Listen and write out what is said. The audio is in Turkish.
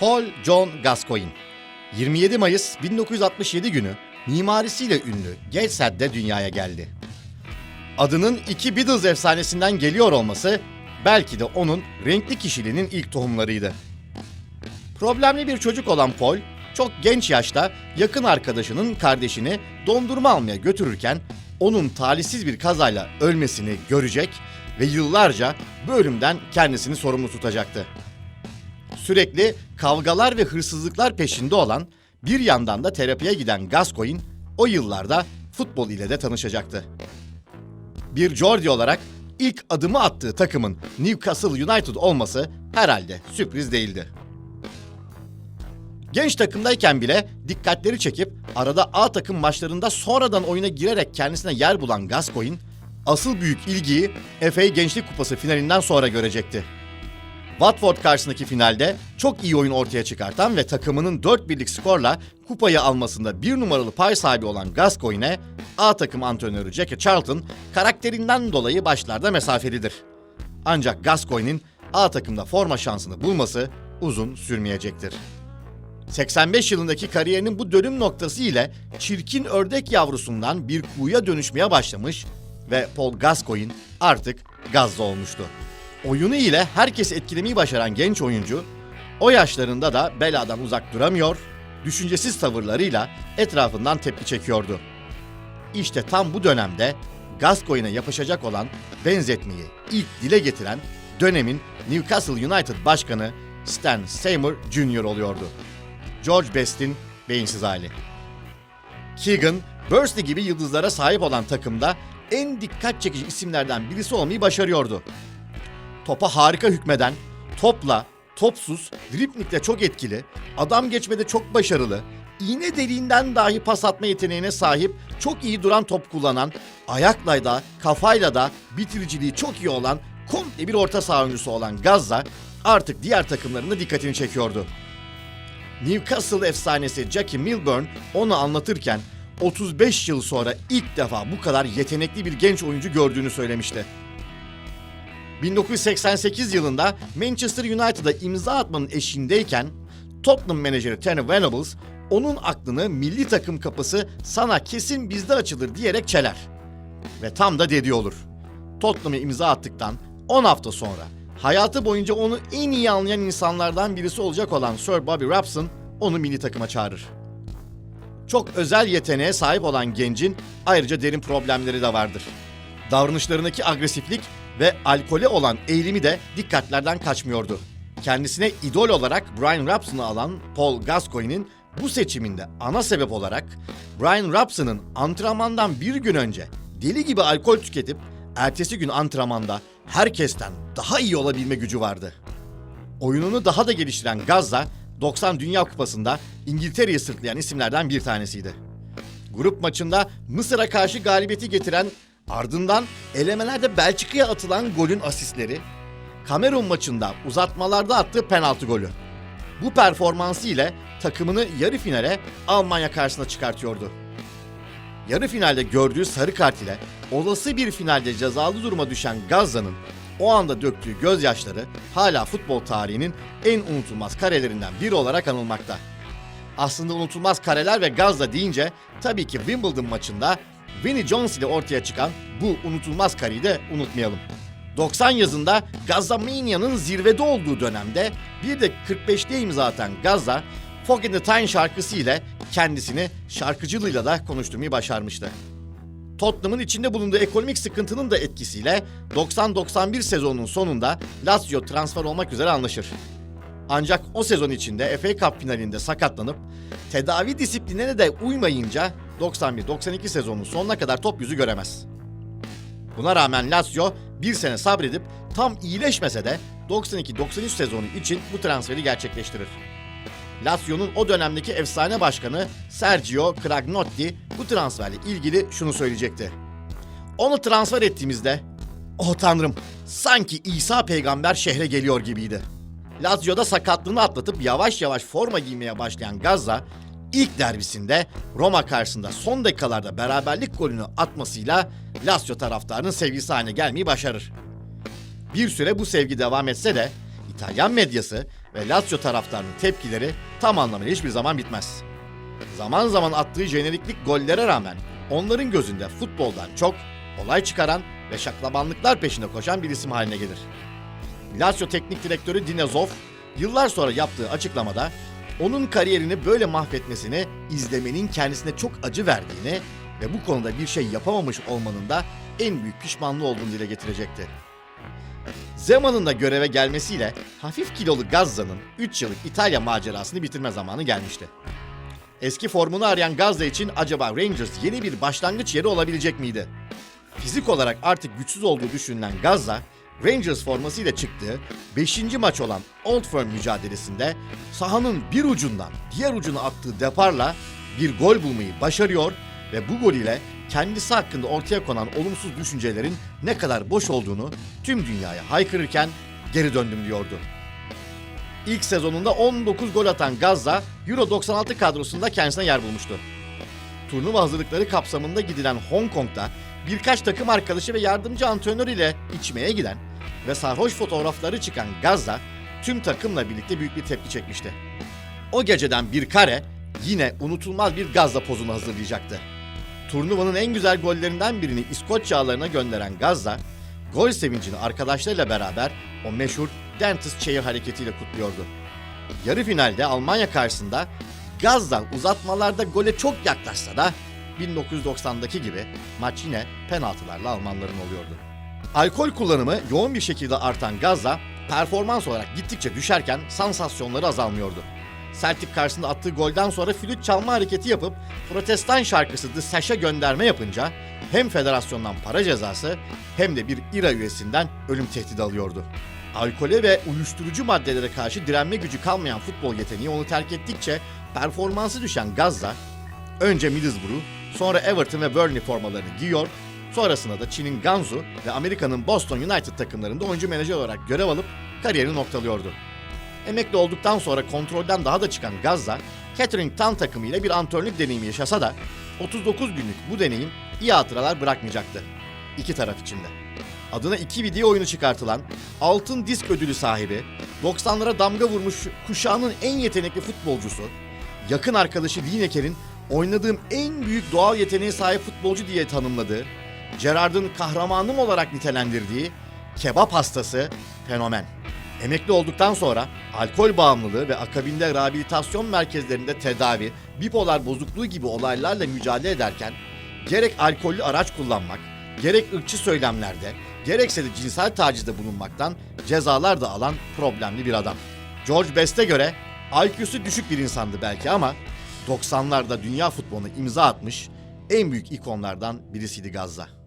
Paul John Gascoigne 27 Mayıs 1967 günü mimarisiyle ünlü Gateshead'de dünyaya geldi. Adının iki Beatles efsanesinden geliyor olması belki de onun renkli kişiliğinin ilk tohumlarıydı. Problemli bir çocuk olan Paul, çok genç yaşta yakın arkadaşının kardeşini dondurma almaya götürürken onun talihsiz bir kazayla ölmesini görecek ve yıllarca bu ölümden kendisini sorumlu tutacaktı. Sürekli kavgalar ve hırsızlıklar peşinde olan bir yandan da terapiye giden Gascoigne o yıllarda futbol ile de tanışacaktı. Bir Geordie olarak ilk adımı attığı takımın Newcastle United olması herhalde sürpriz değildi. Genç takımdayken bile dikkatleri çekip arada A takım maçlarında sonradan oyuna girerek kendisine yer bulan Gascoigne, asıl büyük ilgiyi FA Gençlik Kupası finalinden sonra görecekti. Watford karşısındaki finalde çok iyi oyun ortaya çıkartan ve takımının 4 birlik skorla kupayı almasında bir numaralı pay sahibi olan Gascoigne'e A takım antrenörü Jackie Charlton karakterinden dolayı başlarda mesafelidir. Ancak Gascoigne'in A takımda forma şansını bulması uzun sürmeyecektir. 85 yılındaki kariyerinin bu dönüm noktası ile çirkin ördek yavrusundan bir kuğuya dönüşmeye başlamış ve Paul Gascoigne artık gazlı olmuştu. Oyunu ile herkesi etkilemeyi başaran genç oyuncu, o yaşlarında da beladan uzak duramıyor, düşüncesiz tavırlarıyla etrafından tepki çekiyordu. İşte tam bu dönemde Gascoigne'e yapışacak olan benzetmeyi ilk dile getiren dönemin Newcastle United başkanı Stan Seymour Jr. oluyordu. George Best'in beyinsiz hali. Keegan, Bursley gibi yıldızlara sahip olan takımda en dikkat çekici isimlerden birisi olmayı başarıyordu. Topa harika hükmeden, topla, topsuz, driplikle çok etkili, adam geçmede çok başarılı, iğne deliğinden dahi pas atma yeteneğine sahip, çok iyi duran top kullanan, ayakla da, kafayla da bitiriciliği çok iyi olan, komple bir orta saha oyuncusu olan Gazza artık diğer takımların da dikkatini çekiyordu. Newcastle efsanesi Jackie Milburn onu anlatırken 35 yıl sonra ilk defa bu kadar yetenekli bir genç oyuncu gördüğünü söylemişti. 1988 yılında Manchester United'a imza atmanın eşiğindeyken Tottenham menajeri Terry Venables onun aklını milli takım kapısı sana kesin bizde açılır diyerek çeler. Ve tam da dediği olur. Tottenham'a imza attıktan 10 hafta sonra hayatı boyunca onu en iyi anlayan insanlardan birisi olacak olan Sir Bobby Robson onu milli takıma çağırır. Çok özel yeteneğe sahip olan gencin ayrıca derin problemleri de vardır. Davranışlarındaki agresiflik ve alkole olan eğilimi de dikkatlerden kaçmıyordu. Kendisine idol olarak Brian Robson'u alan Paul Gascoigne'in bu seçiminde ana sebep olarak Brian Robson'ın antrenmandan bir gün önce deli gibi alkol tüketip ertesi gün antrenmanda herkesten daha iyi olabilme gücü vardı. Oyununu daha da geliştiren Gazza, 90 Dünya Kupası'nda İngiltere'yi sırtlayan isimlerden bir tanesiydi. Grup maçında Mısır'a karşı galibiyeti getiren ardından elemelerde Belçika'ya atılan golün asistleri, Kamerun maçında uzatmalarda attığı penaltı golü. Bu performansı ile takımını yarı finale Almanya karşısına çıkartıyordu. Yarı finalde gördüğü sarı kart ile olası bir finalde cezalı duruma düşen Gazza'nın o anda döktüğü gözyaşları hala futbol tarihinin en unutulmaz karelerinden biri olarak anılmakta. Aslında unutulmaz kareler ve Gazza deyince tabii ki Wimbledon maçında Vinnie Jones ile ortaya çıkan bu unutulmaz kareyi de unutmayalım. 90 yazında Gazza Mania'nın zirvede olduğu dönemde bir de 45'te imza atan Gazza, Fog in the Time şarkısı ile kendisini şarkıcılığıyla da konuşturmayı başarmıştı. Tottenham'ın içinde bulunduğu ekonomik sıkıntının da etkisiyle 90-91 sezonunun sonunda Lazio transfer olmak üzere anlaşır. Ancak o sezon içinde FA Cup finalinde sakatlanıp tedavi disiplinine de uymayınca 91-92 sezonunun sonuna kadar top yüzü göremez. Buna rağmen Lazio bir sene sabredip tam iyileşmese de 92-93 sezonu için bu transferi gerçekleştirir. Lazio'nun o dönemdeki efsane başkanı Sergio Cragnotti bu transferle ilgili şunu söyleyecekti. Onu transfer ettiğimizde, oh tanrım sanki İsa peygamber şehre geliyor gibiydi. Lazio'da sakatlığını atlatıp yavaş yavaş forma giymeye başlayan Gazza, ilk derbisinde Roma karşısında son dakikalarda beraberlik golünü atmasıyla Lazio taraftarının sevgisi haline gelmeyi başarır. Bir süre bu sevgi devam etse de İtalyan medyası ve Lazio taraftarının tepkileri tam anlamıyla hiçbir zaman bitmez. Zaman zaman attığı jeneriklik gollere rağmen onların gözünde futboldan çok olay çıkaran ve şaklabanlıklar peşinde koşan bir isim haline gelir. Lazio teknik direktörü Dinozov yıllar sonra yaptığı açıklamada onun kariyerini böyle mahvetmesini izlemenin kendisine çok acı verdiğini ve bu konuda bir şey yapamamış olmanın da en büyük pişmanlığı olduğunu dile getirecekti. Zeman'ın da göreve gelmesiyle hafif kilolu Gazza'nın 3 yıllık İtalya macerasını bitirme zamanı gelmişti. Eski formunu arayan Gazza için acaba Rangers yeni bir başlangıç yeri olabilecek miydi? Fizik olarak artık güçsüz olduğu düşünülen Gazza, Rangers formasıyla çıktığı 5. maç olan Old Firm mücadelesinde sahanın bir ucundan diğer ucuna attığı deparla bir gol bulmayı başarıyor ve bu gol ile kendisi hakkında ortaya konan olumsuz düşüncelerin ne kadar boş olduğunu tüm dünyaya haykırırken geri döndüm diyordu. İlk sezonunda 19 gol atan Gazza Euro 96 kadrosunda kendisine yer bulmuştu. Turnuva hazırlıkları kapsamında gidilen Hong Kong'da birkaç takım arkadaşı ve yardımcı antrenör ile içmeye giden ve sarhoş fotoğrafları çıkan Gazza tüm takımla birlikte büyük bir tepki çekmişti. O geceden bir kare yine unutulmaz bir Gazza pozunu hazırlayacaktı. Turnuvanın en güzel gollerinden birini İskoç yağlarına gönderen Gazza, gol sevincini arkadaşlarıyla beraber o meşhur Dentist Chair hareketiyle kutluyordu. Yarı finalde Almanya karşısında Gazza uzatmalarda gole çok yaklaşsa da 1990'daki gibi maç yine penaltılarla Almanların oluyordu. Alkol kullanımı yoğun bir şekilde artan Gazza performans olarak gittikçe düşerken sansasyonları azalmıyordu. Celtic karşısında attığı golden sonra flüt çalma hareketi yapıp protestan şarkısı The Sash'a gönderme yapınca hem federasyondan para cezası hem de bir İRA üyesinden ölüm tehdidi alıyordu. Alkole ve uyuşturucu maddelere karşı direnme gücü kalmayan futbol yeteneği onu terk ettikçe performansı düşen Gazza önce Middlesbrough, sonra Everton ve Burnley formalarını giyiyor, sonrasında da Çin'in Gansu ve Amerika'nın Boston United takımlarında oyuncu menajer olarak görev alıp kariyerini noktalıyordu. Emekli olduktan sonra kontrolden daha da çıkan Gazza, Catering Town takımıyla bir antrenörlük deneyimi yaşasa da 39 günlük bu deneyim iyi hatıralar bırakmayacaktı. İki taraf içinde. Adına iki video oyunu çıkartılan, altın disk ödülü sahibi, 90'lara damga vurmuş kuşağının en yetenekli futbolcusu, yakın arkadaşı Lineker'in oynadığım en büyük doğal yeteneğe sahip futbolcu diye tanımladığı, Gerard'ın kahramanım olarak nitelendirdiği kebap hastası fenomen. Emekli olduktan sonra alkol bağımlılığı ve akabinde rehabilitasyon merkezlerinde tedavi, bipolar bozukluğu gibi olaylarla mücadele ederken gerek alkollü araç kullanmak, gerek ırkçı söylemlerde, gerekse de cinsel tacizde bulunmaktan cezalar da alan problemli bir adam. George Best'e göre IQ'su düşük bir insandı belki ama 90'larda dünya futboluna imza atmış en büyük ikonlardan birisiydi Gazza.